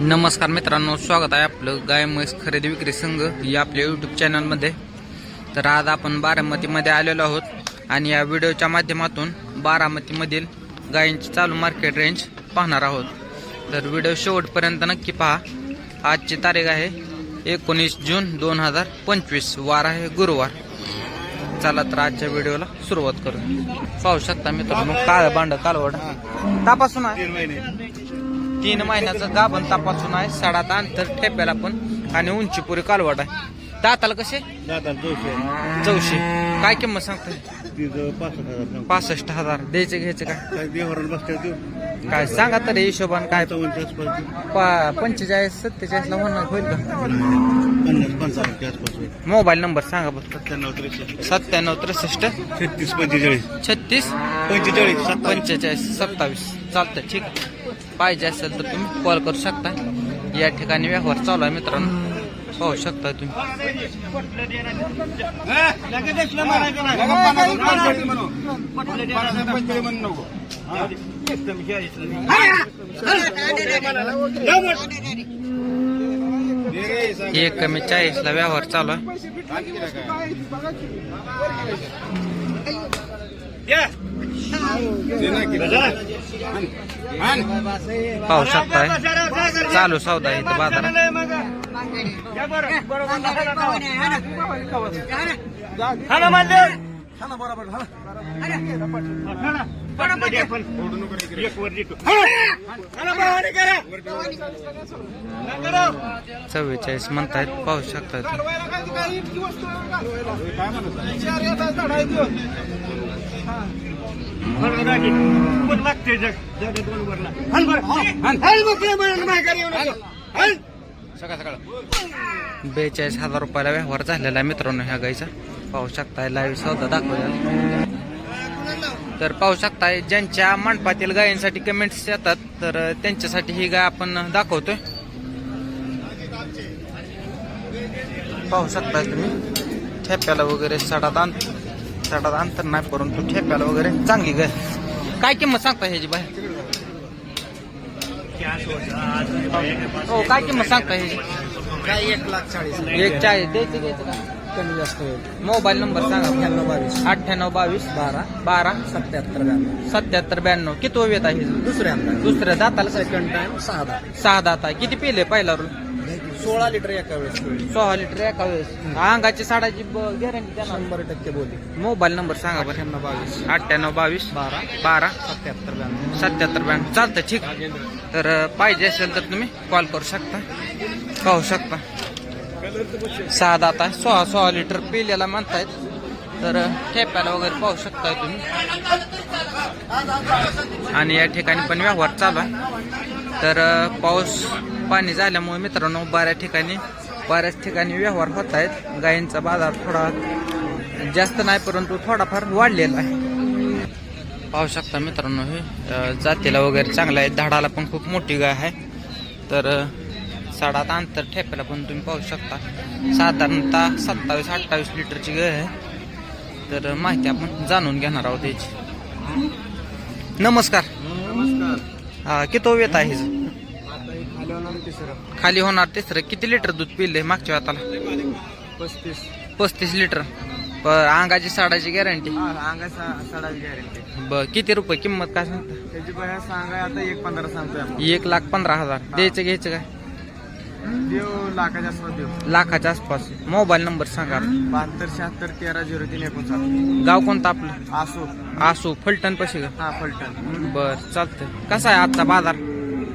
नमस्कार मित्रांनो स्वागत आहे आपलं गाय म्हैस खरेदी विक्री संघ या आपल्या यूट्यूब चॅनलमध्ये तर आज आपण बारामतीमध्ये आलेलो आहोत आणि या व्हिडिओच्या माध्यमातून बारामतीमधील गायींची चालू मार्केट रेंज पाहणार आहोत. तर व्हिडिओ शेवटपर्यंत नक्की पहा. आजची तारीख आहे एकोणीस जून दोन हजार पंचवीस. वार आहे गुरुवार. चला तर आजच्या व्हिडिओला सुरुवात करू. पाहू शकता मित्रांनो काळ बांड कालवड. तपासून. तीन महिन्याचं गाभण तपासून आहे सडात अंतर ठेप्याला पण आणि उंची पुरी कालवड आहे. दाताला कसे? दादा दोनशे चौशे. काय किंमत सांगतोय? तिथं पासष्ट हजार सांग. पासष्ट हजार. द्यायचे घ्यायचे काय? काय देवावर बसते तू. काय सांगा तरी हिशोबान काय? आसपास देऊ. पा- पंचेचाळीस सत्तेचाळीस ला होणार होईल का? पन्नास पंचावन्नच्या आसपास होईल. मोबाईल नंबर सांगा बरं. सत्त्याण्णव त्रेसष्ट. सत्त्याण्णव त्रेसष्ट. छत्तीस पंचेचाळीस. छत्तीस? पंचेचाळीस सत्तावन्न पंचेचाळीस सत्तावीस. चालतं ठीक आहे. पाहिजे असेल तर तुम्ही कॉल करू शकता. या ठिकाणी व्यवहार चालू आहे मित्रांनो. पाहू शकता तुम्ही एक कमी चाळीसला व्यवहार चालू आहे पाहू शकताय चालू सौदा इथं बाजारात चव्वेचाळीस म्हणतायत पाहू शकताय तुम्ही. सकाळ सकाळ बेचाळीस हजार रुपयाला व्यवहार झालेला आहे मित्रांनो ह्या गाईचा. पाहू शकताय लाईव्ह सौदा दाखवूया. तर पाहू शकताय ज्यांच्या मंडपातील गायींसाठी कमेंट्स येतात तर त्यांच्यासाठी ही गाय आपण दाखवतोय. पाहू शकताय तुम्ही ठेप्याला वगैरे सडात अंतर सडात अंतर नाही परंतु ठेप्याला वगैरे चांगली गाय. काय किंमत सांगता ह्याची बाय हो काय किंमत सांगता काय एक लाख चाळीस एक चाळीस द्यायचं द्यायचं का कमी जास्त होईल. मोबाईल नंबर सांगा. अठ्ठ्याण्णव बावीस. अठ्ठ्याण्णव बावीस बारा. बारा सत्याहत्तर ब्याण्णव. सत्याहत्तर ब्याण्णव. किती वेळ येत आहे? दुसऱ्यांदा दुसऱ्या दाताला? सेकंड टाइम सहा दहा सहा दात आहे. किती पिले पहिला रोल सोळा लिटर एका वेळेस. सोळा लिटर एका वेळेस. अंगाची साडाची गॅरंटी त्यांना शंभर टक्के बोली. मोबाईल नंबर सांगा बरं. अठ्ठ्याण्णव बावीस. अठ्ठ्याण्णव बावीस. बारा. बारा. सत्याहत्तर ब्याण्णव. सत्याहत्तर ब्याण्णव. चालतं ठीक. तर अं, पाहिजे असेल तर तुम्ही कॉल करू शकता. पाहू शकता. सहा दात आहे सोळा सोळा लिटर पिलेला म्हणतायत. तर ठेप्याला वगैरे पाहू शकताय तुम्ही. आणि या ठिकाणी पण व्यवहार चालू आहे. तर पाऊस पाणी झाल्यामुळे मित्रांनो बऱ्याच ठिकाणी बऱ्याच ठिकाणी व्यवहार होत आहेत. गायींचा बाजार थोडा जास्त नाही परंतु थोडाफार वाढलेला आहे. पाहू शकता मित्रांनो हे जातीला वगैरे चांगला आहे. धाडाला पण खूप मोठी गाय आहे. तर साडात अंतर ठेप्याला पण तुम्ही पाहू शकता. साधारणतः सत्तावीस अठ्ठावीस लिटरची गाय आहे. तर माहिती आपण जाणून घेणार आहोत याची. नमस्कार. हा किती येत आहे? खाली होणार तिसरं. किती लिटर दूध पिले मागच्या हाताला पस्तीस. पस्तीस लिटर. अंगाची साडाची गॅरंटी? अंगा साडाची गॅरंटी. ब किती रुपये किंमत काय सांगता? त्याची एक लाख पंधरा हजार. द्यायचं घ्यायचं काय? देव लाखाच्या आसपास देव. लाखाच्या आसपास. मोबाईल नंबर सांगा. बहात्तर शहात्तर तेरा झिरो तीन एकोणसाठ. गाव कोणतं आपलं? आसो. आसू. फलटण पशी का? हा फलटण. बर चालतंय. कसा आहे आजचा बाजार?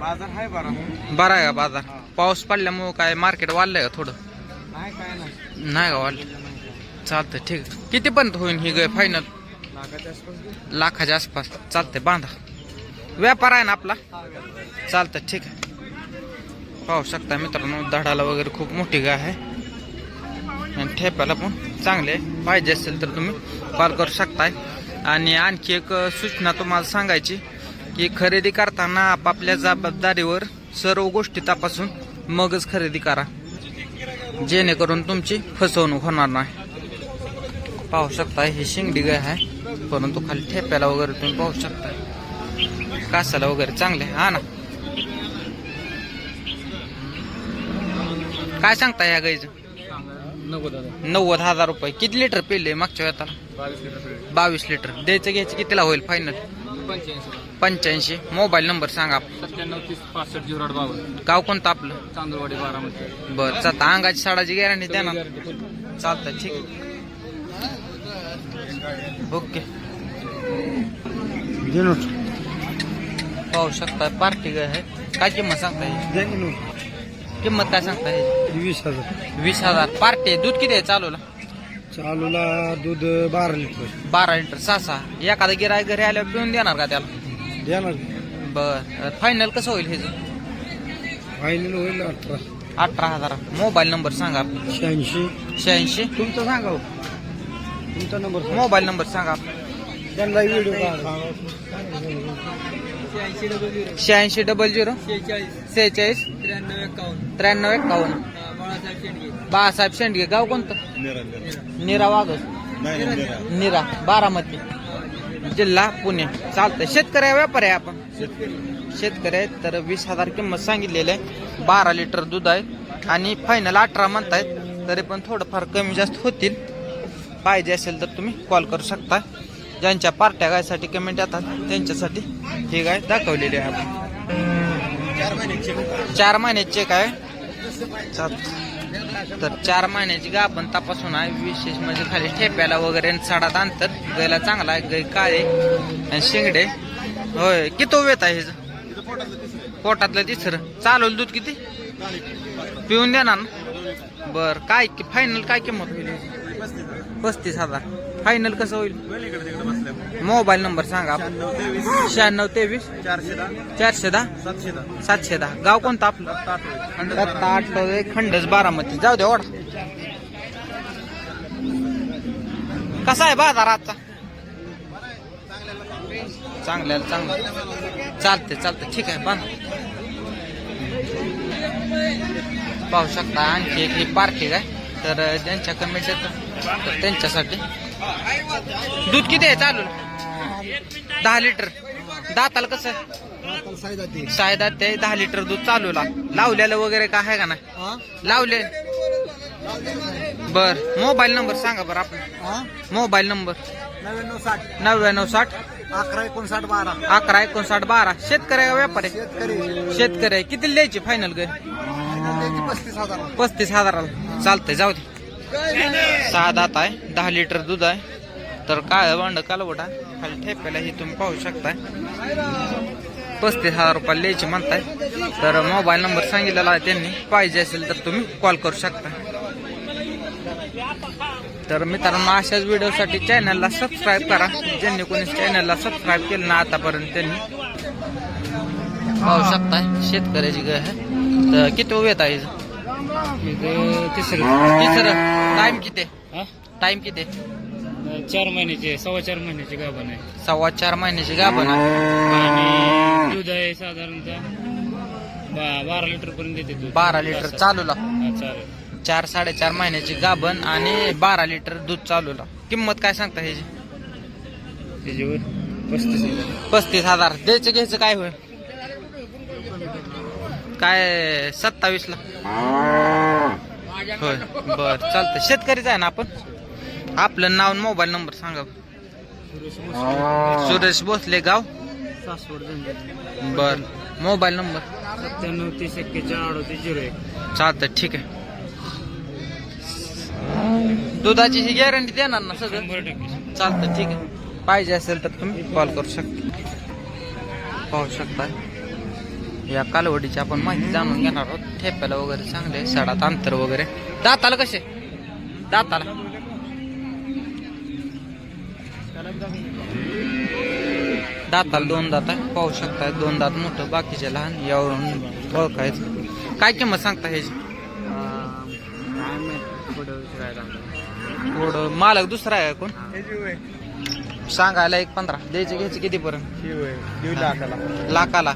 बाजार आहे बरा. बरा आहे का बाजार? पाऊस पडल्यामुळे काय मार्केट वाढलंय का थोडं? नाही काय नाही. नाही का वाढलं? चालतंय ठीक आहे. कितीपर्यंत होईल ही गाय फायनल लाखाच्या आसपास देव लाखाच्या आसपास. चालतंय बांधा. व्यापार आहे ना आपला? चालतंय ठीक आहे. पाहू शकता मित्रांनो दडाला वगैरे खूप मोठी गाय आहे. आणि ठेप्याला पण चांगले पाहिजे असेल तर तुम्ही कॉल करू शकताय. आणि आणखी एक सूचना तुम्हाला सांगायची की खरेदी करताना आपापल्या जबाबदारीवर सर्व गोष्टी तपासून मगच खरेदी करा. जेणेकरून तुमची फसवणूक होणार नाही. पाहू शकता ही शिंगडी गाय आहे परंतु खाली ठेप्याला वगैरे तुम्ही पाहू शकता कासाला वगैरे चांगले आहे. हा ना? काय सांगता ह्या गाईचं? नव्वद हजार. नव्वद हजार रुपये. किती लिटर पिले मागच्या वेळाला? बावीस लिटर बावीस लिटर. द्यायचं घ्यायचं कितीला होईल फायनल पंच्याऐंशी. पंच्याऐंशी. मोबाईल नंबर सांगा. सत्त्याण्णव तीस पासष्ट झिरो आठ बावन्न गाव कोणतं आपलं? चांदूरवाडी बारामती. बरं चालतं. अंगाची साडाची गॅरंटी द्या ना. चालतं ठीक ओके. पाहू शकता पार्टी आहे? काय किंमत सांगता किंमत काय सांगता ह्याची? वीस हजार. वीस हजार. पार्टी दूध किती आहे चालूला? चालूला दूध बारा लिटर. बारा लिटर. सहा सहा. एखादा गिराय घरी आल्यावर पिऊन देणार का त्याला? देणार. बर. फायनल कसं होईल हे फायनल होईल अठरा. अठरा हजार. मोबाईल नंबर सांगा. शहाऐंशी. शहाऐंशी. तुमचं सांगा हो. तुमचा नंबर मोबाईल नंबर सांगा. त्यांना व्हिडिओ शहाऐंशी डबल झिरो सेहेचाळीस त्र्याण्णव एकावन्न. बाळासाहेब शेंडगे. गाव कोणतं? निरा वागस निरा. बारामती. जिल्हा पुणे. चालतंय. शेतकरी व्यापारी आहे आपण? शेतकरी. आहेत. तर वीस हजार किंमत सांगितलेली आहे. बारा लिटर दूध आहे. आणि फायनल अठरा म्हणतायत. तरी पण थोडंफार कमी जास्त होतील. पाहिजे असेल तर तुम्ही कॉल करू शकता. ज्यांच्या पार्ट्या गायसाठी कमेंट येतात त्यांच्यासाठी ही गाय दाखवलेली आहे आपण. चार महिन्याचे चेक आहे. चालतं. तर चार महिन्याची गा आपण तपासून आहे. विशेष म्हणजे खाली ठेप्याला वगैरे साडात अंतर गायला चांगला आहे. गाय काळे आणि शिंगडे. होय किती वेत आहे पोटातलं तिसरं. चालवलं दूध किती? पिऊन देणार ना? बर काय फायनल काय किंमत होईल? पस्तीस हजार. फायनल कसं होईल? मोबाईल नंबर सांगा. शहाण्णव तेवीस. चारशे दहा. चारशे दहा? सातशे दहा. सातशे दहा. गाव कोणतं आपलं? दत्ता आठवडे खंडच बारामती. जाऊ दे ओढ. कसा आहे बाजार आजचा? चांगल्याला चांगलं. चालते चालते ठीक आहे बांध पाहू शकता आणखी एक ही पार्टी आहे. तर ज्यांच्या कमेंट येतात तर त्यांच्यासाठी. दूध किती आहे चालू? दहा लिटर. दाताला कसं? आहे? सायदा ते दहा लिटर दूध चालू ला लावलेलं वगैरे काय आहे का नाही? लावले. बर. मोबाईल नंबर सांगा बरं आपण. Mobile number. नव्याण्णव साठ. नव्याण्णव साठ. अकरा एकोणसाठ बारा. अकरा एकोणसाठ बारा. शेतकरी का व्यापारी? शेतकरी. किती द्यायची फायनल गे पस्तीस हजार पस्तीस हजाराला. चालतंय जाऊ दे. सहा दात आहे दहा लिटर दूध आहे. तर काय भांड? कालवटा खाली ठेप्याला ही तुम्ही पाहू शकताय. पस्तीस हजार रुपयाला द्यायची म्हणताय. तर मोबाईल नंबर सांगितलेला आहे त्यांनी. पाहिजे असेल तर तुम्ही कॉल करू शकता तर मित्रांनो अशाच व्हिडिओसाठी चॅनलला सबस्क्राईब करा. ज्यांनी कोणी चॅनलला सबस्क्राईब केलं ना आतापर्यंत त्यांनी पाहू शकताय. शेतकऱ्याची गाय आहे. तर किती उभे आहे? तिसरं. तिसरं. टाइम किती? टाइम किती? चार महिन्याचे सव्वा चार महिन्याचे गाभण आहे. सव्वा चार महिन्याची गाभण आहे. आणि दूध आहे साधारणतः बा- बारा लिटर पर्यंत देते दूध. बारा लिटर चालूला. हा, चालेल. चार साडेचार महिन्याची गाभण आणि बारा लिटर दूध चालूला. किंमत काय सांगता ह्याची? त्याच्यावर पस्तीस हजार. पस्तीस हजार. द्यायचं घ्यायचं काय होईल? काय सत्तावीस ला होय बर चालतं शेतकरीच आहे ना आपण? आपलं नाव आणि मोबाईल नंबर सांगा. सुरेश भोसले. गाव? सासवड बर. Mobile number? सत्त्याण्णव तीस एक्केचाळ अडतीस झिरो एक. चालतं ठीक आहे. दुधाची ही गॅरंटी देणार ना सगळं? चालतं ठीक आहे. पाहिजे असेल तर तुम्ही कॉल करू शकता. पाहू शकता. या कालवडीची आपण माहिती जाणून घेणार आहोत. ठेप्याला वगैरे चांगले सडात अंतर वगैरे. दाताला कसे? दाताला. दाताला दोन दात आहे. पाहू शकता दोन दात मोठं बाकीचे लहान यावरून ओळखायचं काय किंमत सांगता ह्याची? थोडं मालक दुसरा आहे कोण? सांगायला एक पंधरा. द्यायचे घ्यायचे कितीपर्यंत? लाखाला.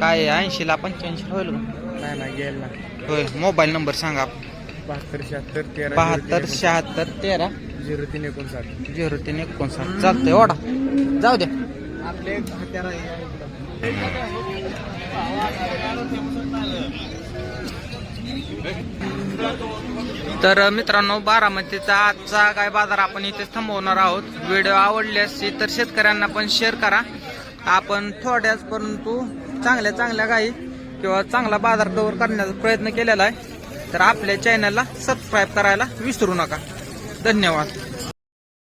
काय ऐंशी ला पंच्याऐंशी होईल का? होय. मोबाईल नंबर सांगा बहात्तर शहात्तर तेरा बहात्तर शहात्तर तेरा. झिरो तीन एकोणसाठ. झिरो तीन एकोणसाठ. चालतंय ओढा. जाऊ द्या. आपले हत्यार आहे तर मित्रांनो बारामतीचा आजचा काय बाजार आपण इथेच थांबवणार आहोत. व्हिडिओ आवडल्यास इतर शेतकऱ्यांना पण शेअर करा. आपण थोड्याच परंतु चांगल्या चांगल्या गाई किंवा चांगला बाजार कव्हर करण्याचा प्रयत्न केलेला आहे. तर आपल्या चॅनलला सबस्क्राईब करायला विसरू नका. धन्यवाद.